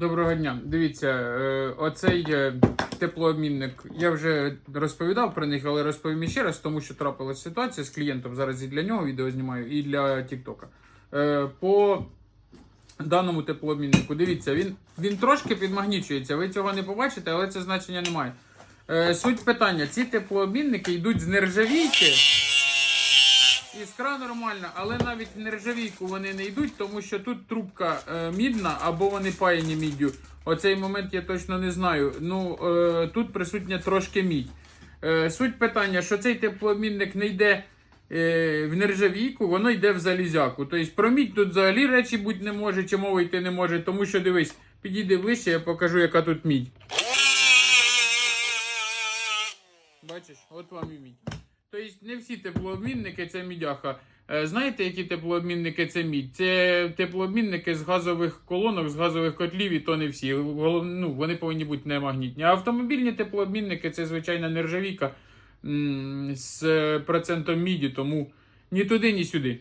Доброго дня. Дивіться, е, оцей е, теплообмінник. Я вже розповідав про них, але розповім ще раз, тому що трапилася ситуація з клієнтом. Зараз і для нього відео знімаю, і для Тіктока. Е, По даному теплообміннику, дивіться, він, він трошки підмагнічується. Ви цього не побачите, але це значення не має. Е, Суть питання: ці теплообмінники йдуть з нержавійки. Іскра нормальна, але навіть нержавійку вони не йдуть, тому що тут трубка е, мідна або вони паяні міддю. Оцей момент я точно не знаю. Ну е, тут присутня трошки мідь. Е, суть питання, що цей теплообмінник не йде е, в нержавійку, воно йде в залізяку. Тобто про мідь тут взагалі речі бути не може, чи мова йти не може, тому що дивись, підійди ближче, я покажу, яка тут мідь. Бачиш, от вам і мідь. Тобто не всі теплообмінники це мідяха. Е, Знаєте, які теплообмінники це мідь? Це теплообмінники з газових колонок, з газових котлів, і то не всі. Ну, вони повинні бути немагнітні. А автомобільні теплообмінники це звичайна нержавійка з процентом міді, тому ні туди, ні сюди.